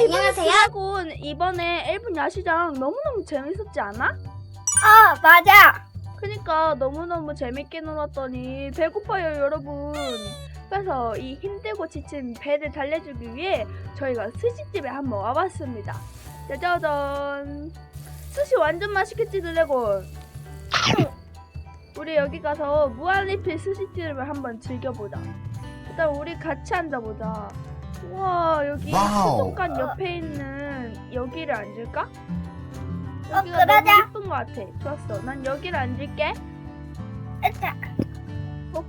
안녕하세요. 드래곤 이번에 일본 야시장 너무너무 재밌었지 않아? 어, 맞아. 그니까 너무너무 재밌게 놀았더니 배고파요 여러분 그래서 이 힘들고 지친 배를 달래주기 위해 저희가 스시집에 한번 와봤습니다. 짜자잔! 스시 완전 맛있겠지 드래곤! 우리 여기 가서 무한리필 스시집을 한번 즐겨보자. 일단 우리 같이 앉아보자. 우와 여기. 수족관 옆에 있는 여기를 앉을까? 어, 여기가 그러자. 너무 예쁜 것 같아. 좋았어. 난 여기를 앉을게. 자,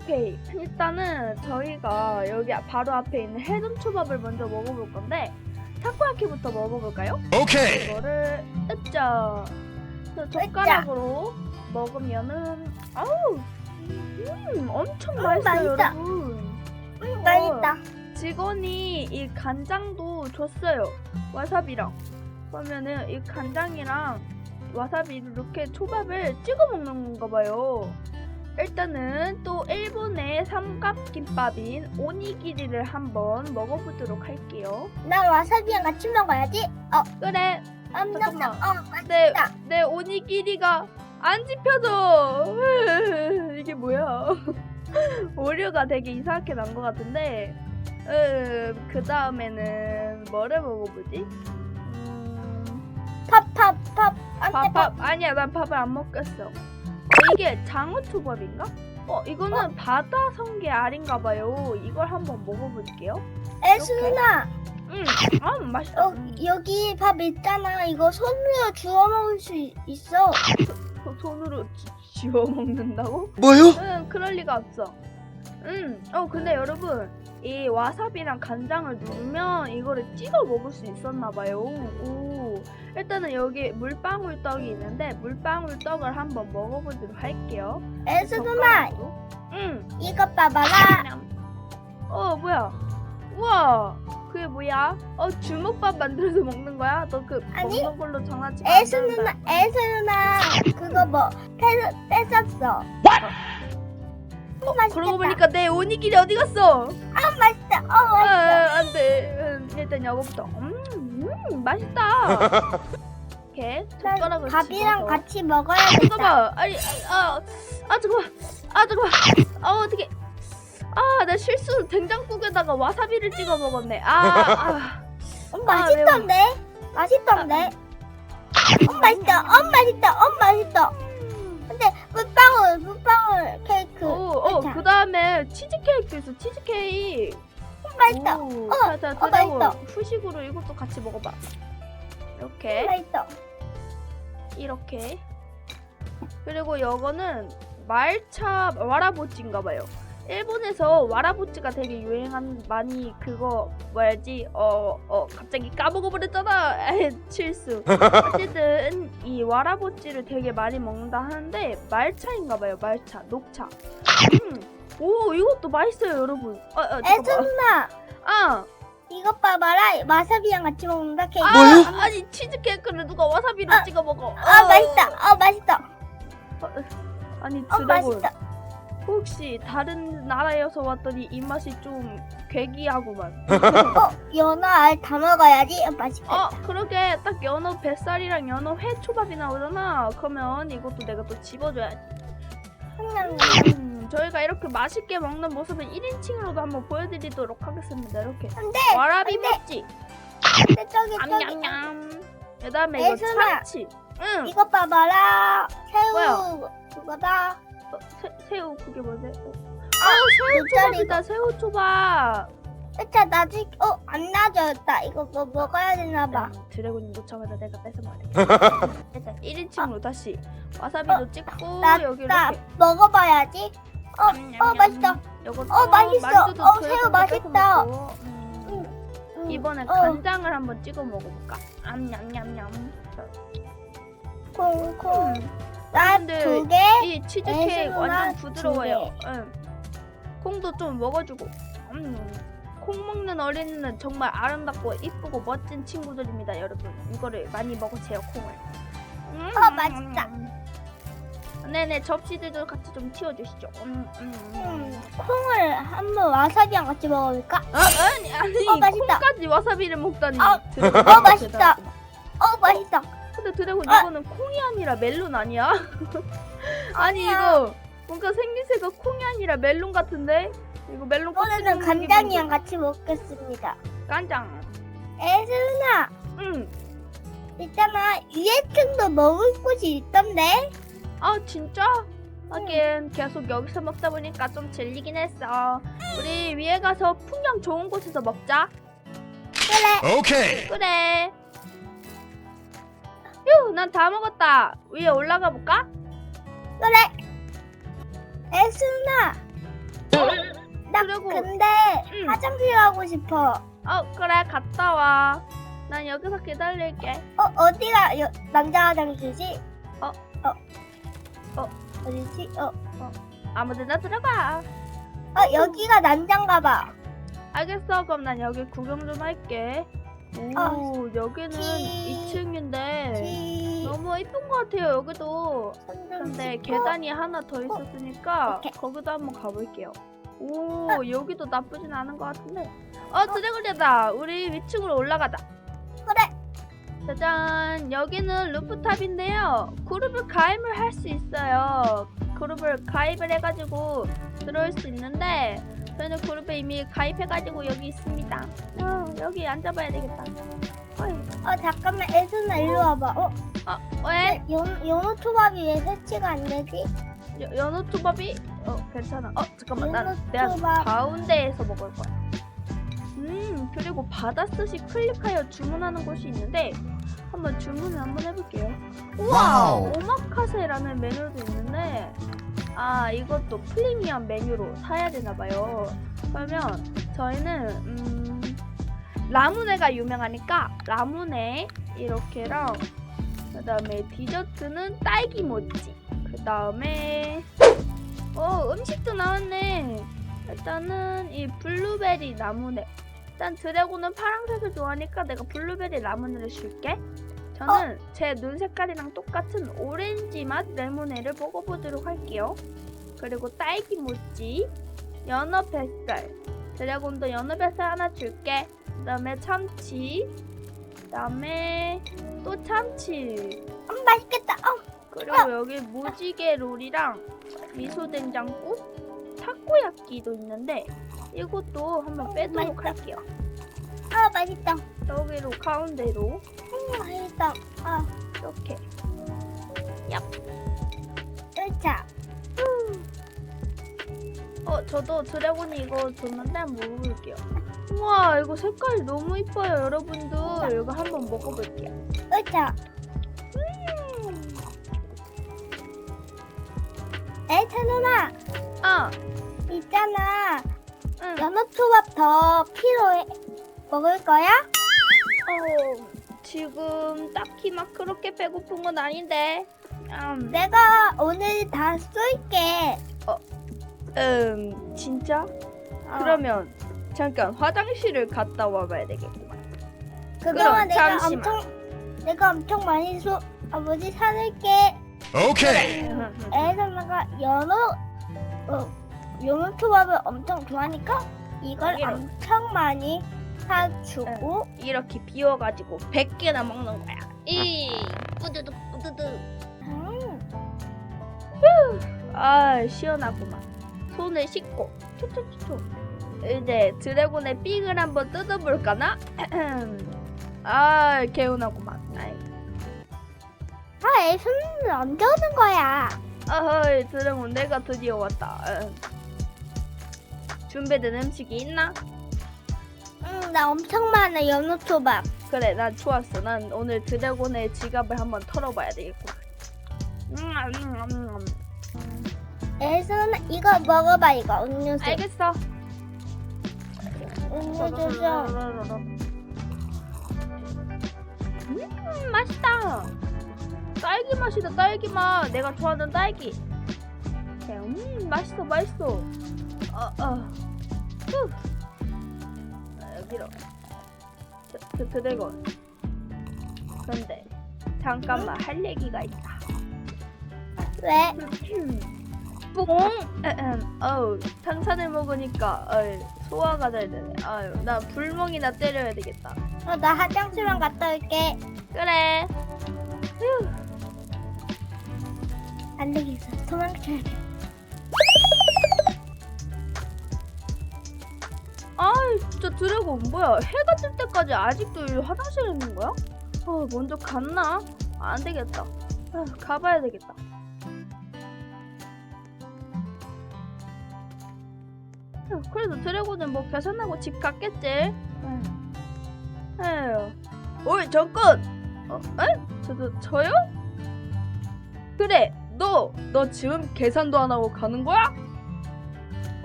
오케이. 일단은 저희가 여기 바로 앞에 있는 해동 초밥을 먼저 먹어볼 건데 타코야키부터 먹어볼까요? 오케이. 이거를. 그래서 젓가락으로 먹으면은 아우 음 엄청 음, 맛있어요 맛있다. 여러분. 음, 맛있다. 직원이 이 간장도 줬어요. 와사비랑. 그러면은 이 간장이랑 와사비를 이렇게 초밥을 찍어 먹는 건가 봐요. 일단은 또 일본의 삼각김밥인 오니기리를 한번 먹어보도록 할게요. 난 와사비랑 같이 먹어야지. 어, 그래, 엄청 잠깐만. 어, 내, 맛있다. 내 오니기리가 안 집혀져. 이게 뭐야? 오류가 되게 이상하게 난 것 같은데, 음, 그 다음에는 뭐를 먹어보지? 음, 팝, 팝, 팝. 안돼 밥, 팝. 밥, 아니야, 난 밥을 안 먹겠어. 어, 이게 장어초밥인가? 어, 이거는 바다 성게 알인가 봐요. 이걸 한번 먹어볼게요. 에스나, 음, 아, 맛있다. 어, 여기 밥 있잖아. 이거 손으로 주워 먹을 수 있- 있어. 소- 손으로 지- 지워 먹는다고? 뭐요? 응, 그럴 리가 없어. 응, 어, 근데 여러분, 이 와사비랑 간장을 누르면 이거를 찍어 먹을 수 있었나 봐요. 오, 일단은 여기 물방울 떡이 있는데, 물방울 떡을 한번 먹어보도록 할게요. 젓가락으로. 응. 이거 봐봐라. 어, 뭐야. 우와, 그게 뭐야? 어, 주먹밥 만들어서 먹는 거야? 너 그 먹는 걸로 장난치면 안 에스 누나, 된다. 에스 누나, 그거 뭐 뺏, 뺏었어. 어, 맛있겠다. 그러고 보니까 내 오니길이 어디 갔어? 아, 맛있다. 어, 아, 맛있다. 안 돼. 음, 일단 이거부터. 음, 음 맛있다. 이렇게 난 젓가락을 밥이랑 집어서. 같이 먹어야겠다. 잠깐만. 아니, 아, 아, 잠깐만. 아, 잠깐만. 아, 어떻게? 아, 나 실수로 된장국에다가 와사비를 찍어 먹었네. 아, 아. 어, 맛있던데? 맛있던데? 어, 맛있다. 어, 맛있다. 어, 맛있다. 근데 물방울, 물방울 케이크. 오, 어, 자. 그 다음에 치즈케이크도 있어. 치즈케이크. 어, 맛있다. 오, 어, 자, 자, 어, 드래곤. 맛있다. 후식으로 이것도 같이 먹어봐. 이렇게. 맛있어. 이렇게 그리고 요거는 말차 와라보찌인가 봐요 일본에서 와라보찌가 되게 유행한 많이 그거 뭐야지 어어 갑자기 까먹어 버렸잖아 에이, 실수 어쨌든 이 와라보찌를 되게 많이 먹는다 하는데 말차인가 봐요 말차 녹차 음. 오 이것도 맛있어요 여러분 아, 아 에스나, 아, 이것 봐봐라. 와사비랑 같이 먹는다, 케이크. 아? 아니 치즈케이크를 누가 와사비로 아, 찍어 먹어 어, 어. 맛있다. 어, 맛있다. 어, 아니 어, 드래곤 맛있다. 혹시 다른 나라에서 왔더니 입맛이 좀 괴기하구만. 어, 연어 알다 먹어야지. 어, 맛있다. 어, 그러게 딱 연어 뱃살이랑 연어 회 초밥이 나오잖아. 그러면 이것도 내가 또 집어줘야지. 음, 음, 저희가 이렇게 맛있게 먹는 모습을 1인칭으로도 한번 보여드리도록 하겠습니다. 이렇게 근데, 와라비 근데, 먹지. 근데 저기, 저기. 냠냠냠. 그다음에 이거. 참치. 응. 이것 봐봐라. 새우. 뭐야? 그거다. 어, 새, 새우 그게 뭐지? 어. 아, 아, 새우. 초밥이다. 새우 초밥. 일단 나중에, 어, 안 놔줬다. 이거 뭐 먹어야 되나 봐. 드래곤이 놓자마자 내가 뺏어 돼. 일단 1인칭으로 다시 와사비도 찍고 나, 여기 나 이렇게 먹어봐야지. 어, 어, 맛있다. 요것도 어, 맛있어. 어, 드래곤도 새우 맛있다. 음, 음, 이번에 어, 간장을 한번 찍어 먹어볼까? 암냠냠냠. 콩콩. 근데 두 개. 이 치즈케이크 완전 두 부드러워요. 개. 응. 콩도 좀 먹어주고. 음. 콩 먹는 어린이는 정말 아름답고 이쁘고 멋진 친구들입니다, 여러분. 이거를 많이 먹으세요, 콩을. 음, 어, 맛있다. 네네, 접시들도 같이 좀 튀어주시죠. 음, 음, 음. 음, 콩을 한번 와사비랑 같이 먹어볼까? 아, 아니, 아니, 어, 맛있다. 콩까지 와사비를 먹다니. 어, 어, 맛있다. 어 맛있다. 근데 드래곤 아. 이거는 콩이 아니라 멜론 아니야? 아니 아니야. 이거 뭔가 생김새가 콩이 아니라 멜론 같은데? 이거 멜론 껍질 이번에는 먹는 게 간장이랑 뭔데? 같이 먹겠습니다. 간장. 애슬나 응. 있잖아 위에층도 먹을 곳이 있던데. 아 진짜? 하긴 계속 여기서 먹다 보니까 좀 질리긴 했어. 우리 위에 가서 풍경 좋은 곳에서 먹자. 그래. Okay. 그래. 휴, 난 다 먹었다. 위에 올라가 볼까? 그래. 애슬나. 나 그리고- 근데 응. 화장실 가고 싶어. 어, 그래, 갔다 와. 난 여기서 기다릴게. 어 어디가 여, 남자 화장실이지? 어. 어. 어. 어디지? 어. 아무데나 들어가. 어 여기가 남잔가 봐. 알겠어. 그럼 난 여기 구경 좀 할게. 오, 어, 여기는 지- 2층인데 지. 너무 이쁜 것 같아요. 여기도. 손좀 근데 씻고. 계단이 하나 더 있었으니까 오케이. 거기도 한번 가볼게요. 오, 여기도 나쁘진 않은 것 같은데. 어, 드래곤이다. 우리 위층으로 올라가자. 그래. 짜잔 여기는 루프탑인데요 그룹을 가입을 할 수 있어요 그룹을 가입을 해가지고 들어올 수 있는데 저희는 그룹에 이미 가입해가지고 여기 있습니다 어, 여기 앉아봐야 되겠다 어이, 어 잠깐만 애슬나 일로 와봐. 어 어, 왜? 연, 연어 초밥이 왜 설치가 안 되지? 여- 연어 초밥이? 어 괜찮아 어 잠깐만 난 연어 내가 초밥. 가운데에서 먹을 거야 음 그리고 바다스시 클릭하여 주문하는 곳이 있는데 한번 주문을 한번 해볼게요 우와 와우. 오마카세라는 메뉴도 있는데 아 이것도 프리미엄 메뉴로 사야 되나봐요. 그러면 저희는 음 라무네가 유명하니까 라무네 이렇게랑 그 다음에 디저트는 딸기 모찌 그 다음에 어 음식도 나왔네. 일단은 이 블루베리 라무네 일단 드래곤은 파란색을 좋아하니까 내가 블루베리 라무네를 줄게 저는 제 눈 색깔이랑 똑같은 오렌지 맛 레모네를 먹어보도록 할게요 그리고 딸기 모찌 연어 뱃살 드래곤도 연어 뱃살 하나 줄게 그 다음에 참치 그 다음에 또 참치 음 맛있겠다. 어 그리고 여기 무지개 롤이랑 미소 된장국, 타코야끼도 있는데 이것도 한번 빼도록 맛있다. 할게요. 아 맛있다. 여기로 가운데로 음 맛있다. 아 이렇게. 으차. 어 저도 드래곤이 이거 줬는데 한번 먹어볼게요. 우와 이거 색깔이 너무 이뻐요 여러분들. 이거 한번 먹어볼게요. 으차. 음. 애슬 누나 아, 있잖아. 응. 연어 초밥 더 필요해. 먹을 거야? 어 지금 딱히 막 그렇게 배고픈 건 아닌데. 음, 내가 오늘 다 쏠게. 음 진짜? 어. 그러면 잠깐 화장실을 갔다 와봐야 되겠구만. 그동안 내가 잠시만. 엄청 내가 엄청 많이 쏘 아버지 사줄게. Okay. 애들나가 연어 어, 연어 초밥을 엄청 좋아하니까 이걸 여기로. 엄청 많이 사주고 이렇게 비워가지고 100개나 먹는 거야. 이 뿌드득 뿌드득. 음, 아 시원하구만. 손을 씻고 촉촉촉촉. 이제 드래곤의 삥을 한번 뜯어볼까나? 아 개운하구만. 아이. 아 애순은 언제 오는 거야? 어허이 드래곤 내가 드디어 왔다. 응. 준비된 음식이 있나? 응, 나 엄청 많아 연어 초밥. 그래 난 좋았어. 난 오늘 드래곤의 지갑을 한번 털어봐야 되겠구만. 음, 음, 음, 음. 애순은 이거 먹어봐 이거 음료수. 알겠어. 음료수 좀. 음 맛있다. 딸기 맛이다 딸기 맛. 내가 좋아하는 딸기. 음 맛있어 맛있어. 어 어. 후. 밀어. 드, 드, 드래곤. 그런데 잠깐만 할 얘기가 있다. 왜? 뽕! 에헴, 어우 탄산을 먹으니까 어이, 소화가 잘 되네. 아유 나 불멍이나 때려야 되겠다. 어, 나 화장실만 갔다 올게. 그래. 안 되겠어. 도망쳐야 돼. 아 드래곤 뭐야 해가 뜰 때까지 아직도 이 화장실에 있는 거야? 어 먼저 갔나? 안 되겠다 아, 가봐야 되겠다 휴, 그래도 드래곤은 뭐 계산하고 집 갔겠지 에휴 어이 잠깐 어? 에? 저, 저, 저요? 그래 너! 너 지금 계산도 안 하고 가는 거야?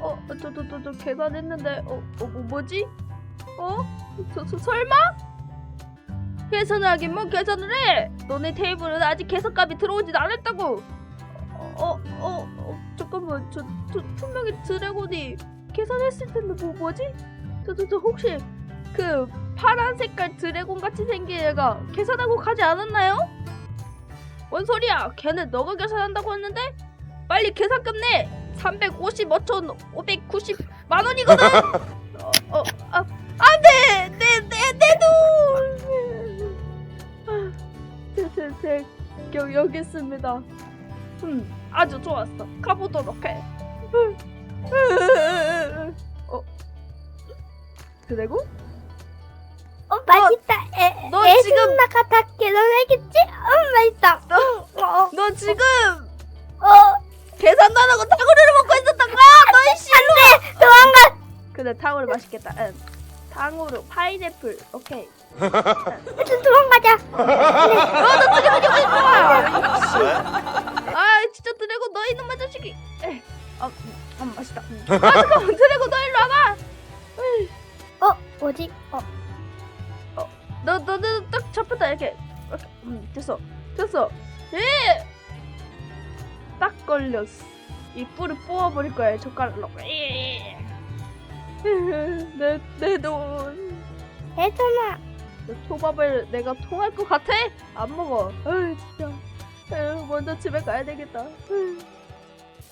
어, 저, 저, 저, 저 계산했는데, 어, 어, 뭐, 뭐지? 어? 저, 저, 설마? 계산을 하긴 뭐 계산을 해! 너네 테이블은 아직 계산값이 들어오진 않았다고! 어, 어, 어, 어 잠깐만, 저, 저, 분명히 드래곤이 계산했을 텐데, 뭐, 뭐지? 저, 저, 저, 혹시, 그, 파란 색깔 드래곤 같이 생긴 애가 계산하고 가지 않았나요? 뭔 소리야? 걔는 너가 계산한다고 했는데? 빨리 계산값 내! 355천 590만 원이거든. 어, 어, 아, 안돼, 내 내 내 돈. 제제 제 여 여기 있습니다. 음, 아주 좋았어. 가보도록 해. 어, 드래곤? 어, 맛있다. 에, 너 에, 지금- 나카타케 너 알겠지? 어, 맛있다. 응, 어, 너 지금 어, 계산도 안 하고 탕후루를 먹고 있었던 거야? 너 이씨. 안돼. 도망가. 근데 탕후루 맛있겠다. 응. 탕후루, 파인애플, 오케이. 일단 도망가자. 아 진짜 드래곤 너 이놈의 자식이 에, 아, 음, 음, 맛있다 음. 아 잠깐만 드래곤 너 일로 와봐 어, 뭐지? 어, 너너너딱 잡혔다 이렇게 이렇게 음 됐어 됐어 예 딱 걸렸어 이 뿔을 뽑아버릴 거야 이 젓가락으로 내 내돈 괜찮아. 초밥을 내가 통할 것 같아? 안 먹어. 아이 진짜. 에휴, 먼저 집에 가야 되겠다.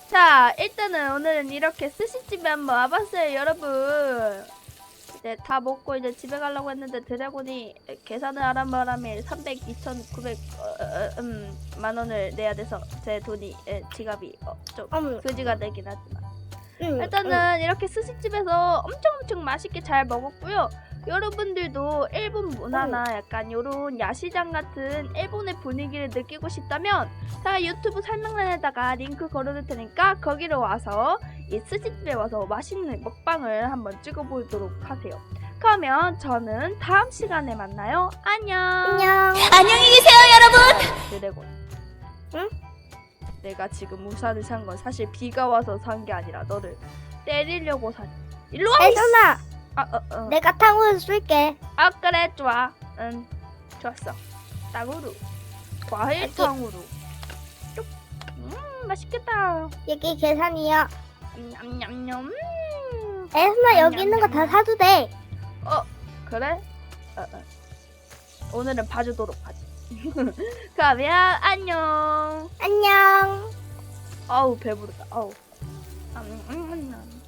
자, 일단은 오늘은 이렇게 스시집에 한번 와봤어요, 여러분. 이제 다 먹고 이제 집에 가려고 했는데 드래곤이 계산을 하란 바람에 300, 2,900, 어, 어, 음, 만 원을 내야 돼서 제 돈이 에, 지갑이 어, 좀 어머. 그지가 되긴 하지만 응, 일단은 이렇게 스시집에서 엄청 엄청 맛있게 잘 먹었고요. 여러분들도 일본 문화나 약간 요런 야시장 같은 일본의 분위기를 느끼고 싶다면 제가 유튜브 설명란에다가 링크 걸어둘 테니까 거기로 와서 이 스시집에 와서 맛있는 먹방을 한번 찍어보도록 하세요. 그러면 저는 다음 시간에 만나요. 안녕. 안녕. 안녕히 계세요, 여러분. 드래곤. 응? 내가 지금 우산을 산 건 사실 비가 와서 산 게 아니라 너를 때리려고 산. 일로 와. 애선아, 아, 어, 어. 내가 탕후루 쏠게. 아 그래 좋아. 응, 좋았어. 땅으로 과일. 쭉. 음 맛있겠다. 여기 계산이야. 냠냠냠. 음. 애선아, 여기 있는 거 다 사도 돼. 어 그래? 어, 어. 오늘은 봐주도록 하지. 그러면 안녕. 안녕. 아우 배부르다. 아우. 음, 음, 음, 음.